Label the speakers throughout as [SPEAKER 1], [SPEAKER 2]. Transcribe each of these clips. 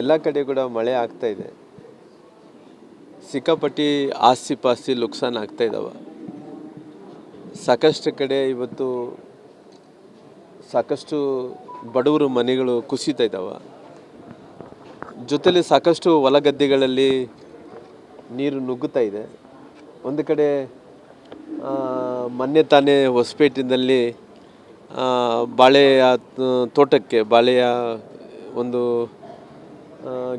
[SPEAKER 1] ಎಲ್ಲ ಕಡೆ ಕೂಡ ಮಳೆ ಆಗ್ತಾ ಇದೆ. ಸಿಕ್ಕಾಪಟ್ಟಿ ಆಸ್ತಿ ಪಾಸ್ತಿ ನುಕ್ಸಾನ್ ಆಗ್ತಾ ಇದ್ದಾವೆ ಸಾಕಷ್ಟು ಕಡೆ ಇವತ್ತು ಸಾಕಷ್ಟು ಬಡವರು ಮನೆಗಳು ಕುಸಿತಾ ಇದ್ದಾವೆ ಜೊತೆಲಿ ಸಾಕಷ್ಟು ಹೊಲಗದ್ದೆಗಳಲ್ಲಿ ನೀರು ನುಗ್ಗುತ್ತಾ ಇದೆ. ಒಂದು ಕಡೆ ಮೊನ್ನೆ ತಾನೇ ಹೊಸಪೇಟಿನಲ್ಲಿ ಬಾಳೆಯ ತೋಟಕ್ಕೆ, ಬಾಳೆಯ ಒಂದು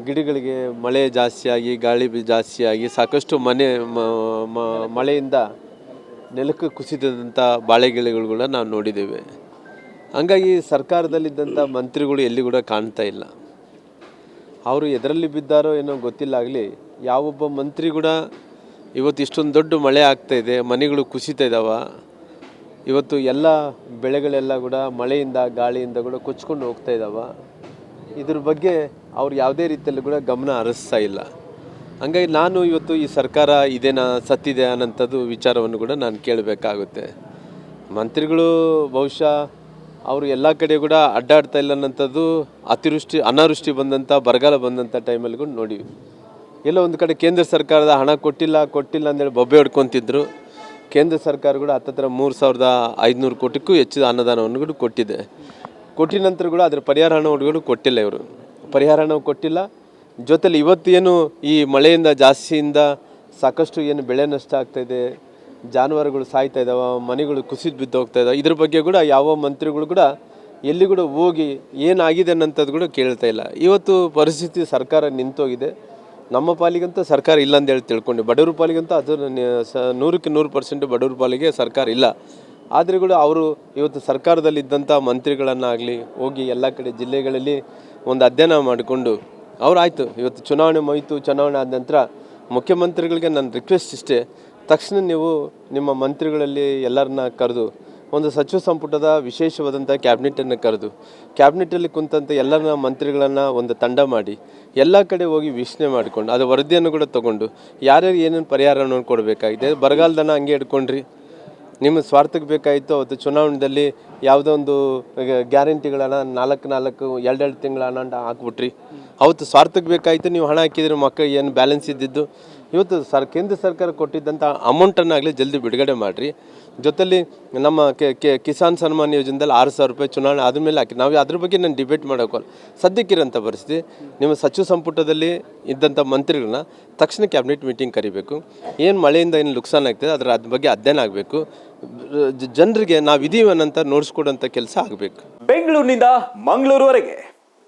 [SPEAKER 1] ಗಿಡಗಳಿಗೆ ಮಳೆ ಜಾಸ್ತಿಯಾಗಿ, ಗಾಳಿ ಜಾಸ್ತಿಯಾಗಿ, ಸಾಕಷ್ಟು ಮನೆ ಮಳೆಯಿಂದ ನೆಲಕ್ಕೆ ಕುಸಿದಂಥ ಬಾಳೆ ಕೂಡ ನಾವು ನೋಡಿದ್ದೇವೆ. ಹಂಗಾಗಿ ಸರ್ಕಾರದಲ್ಲಿದ್ದಂಥ ಮಂತ್ರಿಗಳು ಎಲ್ಲಿ ಕೂಡ ಕಾಣ್ತಾ ಇಲ್ಲ. ಅವರು ಎದರಲ್ಲಿ ಬಿದ್ದಾರೋ ಏನೋ ಗೊತ್ತಿಲ್ಲ, ಆಗಲಿ ಯಾವೊಬ್ಬ ಮಂತ್ರಿ ಕೂಡ ಇವತ್ತು ಇಷ್ಟೊಂದು ದೊಡ್ಡ ಮಳೆ ಆಗ್ತಾ ಇದೆ, ಮನೆಗಳು ಕುಸಿತಾ ಇದ್ದಾವೆ ಇವತ್ತು ಎಲ್ಲ ಬೆಳೆಗಳೆಲ್ಲ ಕೂಡ ಮಳೆಯಿಂದ, ಗಾಳಿಯಿಂದ ಕೂಡ ಕೊಚ್ಕೊಂಡು ಹೋಗ್ತಾ ಇದ್ದಾವ ಇದ್ರ ಬಗ್ಗೆ ಅವ್ರು ಯಾವುದೇ ರೀತಿಯಲ್ಲೂ ಕೂಡ ಗಮನ ಹರಿಸ್ತಾ ಇಲ್ಲ. ಹಂಗಾಗಿ ನಾನು ಇವತ್ತು ಈ ಸರ್ಕಾರ ಇದೇನಾ ಸತ್ತಿದೆ ಅನ್ನೋಂಥದ್ದು ವಿಚಾರವನ್ನು ಕೂಡ ನಾನು ಕೇಳಬೇಕಾಗುತ್ತೆ. ಮಂತ್ರಿಗಳು ಬಹುಶಃ ಅವರು ಎಲ್ಲ ಕಡೆ ಕೂಡ ಅಡ್ಡಾಡ್ತಾ ಇಲ್ಲ ಅನ್ನೋಂಥದ್ದು ಅತಿವೃಷ್ಟಿ, ಅನಾವೃಷ್ಟಿ ಬಂದಂಥ, ಬರಗಾಲ ಬಂದಂಥ ಟೈಮಲ್ಲಿ ಕೂಡ ನೋಡಿ. ಎಲ್ಲೋ ಒಂದು ಕಡೆ ಕೇಂದ್ರ ಸರ್ಕಾರದ ಹಣ ಕೊಟ್ಟಿಲ್ಲ ಕೊಟ್ಟಿಲ್ಲ ಅಂತೇಳಿ ಬೊಬ್ಬೆ ಹೊಡ್ಕೊತಿದ್ರು. ಕೇಂದ್ರ ಸರ್ಕಾರ ಕೂಡ ಹತ್ತತ್ರ ಮೂರು ಸಾವಿರದ ಐದುನೂರು ಕೋಟಿಗೂ ಹೆಚ್ಚು ಅನುದಾನವನ್ನು ಕೂಡ ಕೊಟ್ಟಿದೆ. ಕೊಟ್ಟಿದ ನಂತರ ಕೂಡ ಅದರ ಪರಿಹಾರ ಹಣಗಳು ಕೊಟ್ಟಿಲ್ಲ ಇವರು. ಪರಿಹಾರ ಹಣ ಕೊಟ್ಟಿಲ್ಲ. ಜೊತೆಲಿ ಇವತ್ತು ಏನು ಈ ಮಳೆಯಿಂದ ಜಾಸ್ತಿಯಿಂದ ಸಾಕಷ್ಟು ಏನು ಬೆಳೆ ನಷ್ಟ ಆಗ್ತಾ ಇದೆ, ಜಾನುವಾರುಗಳು ಸಾಯ್ತಾ ಇದ್ದಾವೆ ಮನೆಗಳು ಕುಸಿದು ಬಿದ್ದು ಹೋಗ್ತಾ ಇದ್ದಾವೆ ಇದ್ರ ಬಗ್ಗೆ ಕೂಡ ಯಾವ ಮಂತ್ರಿಗಳು ಕೂಡ ಎಲ್ಲಿ ಕೂಡ ಹೋಗಿ ಏನಾಗಿದೆ ಅನ್ನೋಂಥದ್ದು ಕೂಡ ಕೇಳ್ತಾ ಇಲ್ಲ. ಇವತ್ತು ಪರಿಸ್ಥಿತಿ ಸರ್ಕಾರ ನಿಂತೋಗಿದೆ. ನಮ್ಮ ಪಾಲಿಗಂತೂ ಸರ್ಕಾರ ಇಲ್ಲ ಅಂತ ಹೇಳಿ ತಿಳ್ಕೊಂಡು. ಬಡವ್ರ ಪಾಲಿಗಂತೂ ಅದು ನೂರಕ್ಕೆ ನೂರು ಪರ್ಸೆಂಟ್ ಬಡವ್ರ ಪಾಲಿಗೆ ಸರ್ಕಾರ ಇಲ್ಲ. ಆದರೆ ಕೂಡ ಅವರು ಇವತ್ತು ಸರ್ಕಾರದಲ್ಲಿದ್ದಂಥ ಮಂತ್ರಿಗಳನ್ನಾಗಲಿ ಹೋಗಿ ಎಲ್ಲ ಕಡೆ ಜಿಲ್ಲೆಗಳಲ್ಲಿ ಒಂದು ಅಧ್ಯಯನ ಮಾಡಿಕೊಂಡು, ಅವರಾಯಿತು ಇವತ್ತು ಚುನಾವಣೆ ಮುಗಿತು ಚುನಾವಣೆ ಆದ ನಂತರ ಮುಖ್ಯಮಂತ್ರಿಗಳಿಗೆ ನನ್ನ ರಿಕ್ವೆಸ್ಟ್ ಇಷ್ಟೇ, ತಕ್ಷಣ ನೀವು ನಿಮ್ಮ ಮಂತ್ರಿಗಳಲ್ಲಿ ಎಲ್ಲರನ್ನ ಕರೆದು ಒಂದು ಸಚಿವ ಸಂಪುಟದ ವಿಶೇಷವಾದಂಥ ಕ್ಯಾಬಿನೆಟನ್ನು ಕರೆದು ಕ್ಯಾಬಿನೆಟಲ್ಲಿ ಕುಂತಂಥ ಎಲ್ಲರನ್ನ ಮಂತ್ರಿಗಳನ್ನು ಒಂದು ತಂಡ ಮಾಡಿ, ಎಲ್ಲ ಕಡೆ ಹೋಗಿ ವೀಕ್ಷಣೆ ಮಾಡಿಕೊಂಡು, ಅದು ವರದಿಯನ್ನು ಕೂಡ ತೊಗೊಂಡು, ಯಾರ್ಯಾರು ಏನೇನು ಪರಿಹಾರವನ್ನು ಕೊಡಬೇಕಾಗಿದೆ, ಬರಗಾಲದನ್ನ ಹಂಗೆ ಇಟ್ಕೊಂಡ್ರಿ ನಿಮ್ಮ ಸ್ವಾರ್ಥಕ್ಕೆ ಬೇಕಾಯಿತು, ಅವತ್ತು ಚುನಾವಣೆಯಲ್ಲಿ ಯಾವುದೋ ಒಂದು ಗ್ಯಾರಂಟಿಗಳನ್ನ ನಾಲ್ಕು ನಾಲ್ಕು, ಎರಡೆರಡು ತಿಂಗಳ ಹಣ ಹಾಕ್ಬಿಟ್ರಿ. ಅವತ್ತು ಸ್ವಾರ್ಥಕ್ಕೆ ಬೇಕಾಯಿತು, ನೀವು ಹಣ ಹಾಕಿದ್ರೆ ಮಕ್ಕಳು ಏನು ಬ್ಯಾಲೆನ್ಸ್ ಇದ್ದಿದ್ದು. ಇವತ್ತು ಸರ್, ಕೇಂದ್ರ ಸರ್ಕಾರ ಕೊಟ್ಟಿದ್ದಂಥ ಅಮೌಂಟನ್ನಾಗಲಿ ಜಲ್ದಿ ಬಿಡುಗಡೆ ಮಾಡಿರಿ. ಜೊತೆಲಿ ನಮ್ಮ ಕಿಸಾನ್ ಸನ್ಮಾನ್ ಯೋಜನೆದಲ್ಲಿ ಆರು ಸಾವಿರ ರೂಪಾಯಿ ಚುನಾವಣೆ ಆದಮೇಲೆ ಹಾಕಿ, ನಾವು ಅದ್ರ ಬಗ್ಗೆ ನಾನು ಡಿಬೇಟ್ ಮಾಡೋಕ್ಕಲ್ಲ ಸದ್ಯಕ್ಕಿರೋಂಥ ಪರಿಸ್ಥಿತಿ. ನಿಮ್ಮ ಸಚಿವ ಸಂಪುಟದಲ್ಲಿ ಇದ್ದಂಥ ಮಂತ್ರಿಗಳನ್ನ ತಕ್ಷಣ ಕ್ಯಾಬಿನೆಟ್ ಮೀಟಿಂಗ್ ಕರಿಬೇಕು. ಏನು ಮಳೆಯಿಂದ ಏನು ನುಕ್ಸಾನ್ ಆಗ್ತದೆ, ಅದರ ಅದ್ರ ಬಗ್ಗೆ ಅಧ್ಯಯನ ಆಗಬೇಕು. ಜನರಿಗೆ ನಾವಿದೀವನಂತ ನೋಡಿಸ್ಕೊಡೋಂಥ ಕೆಲಸ ಆಗಬೇಕು.
[SPEAKER 2] ಬೆಂಗಳೂರಿನಿಂದ ಮಂಗಳೂರುವರೆಗೆ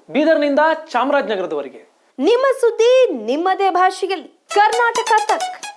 [SPEAKER 3] ಬೀದರ್ನಿಂದ ಚಾಮರಾಜನಗರದವರೆಗೆ.
[SPEAKER 4] ನಿಮ್ಮ ಸುದ್ದಿ ನಿಮ್ಮದೇ ಭಾಷೆಯಲ್ಲಿ. ಕರ್ನಾಟಕ ತಕ್.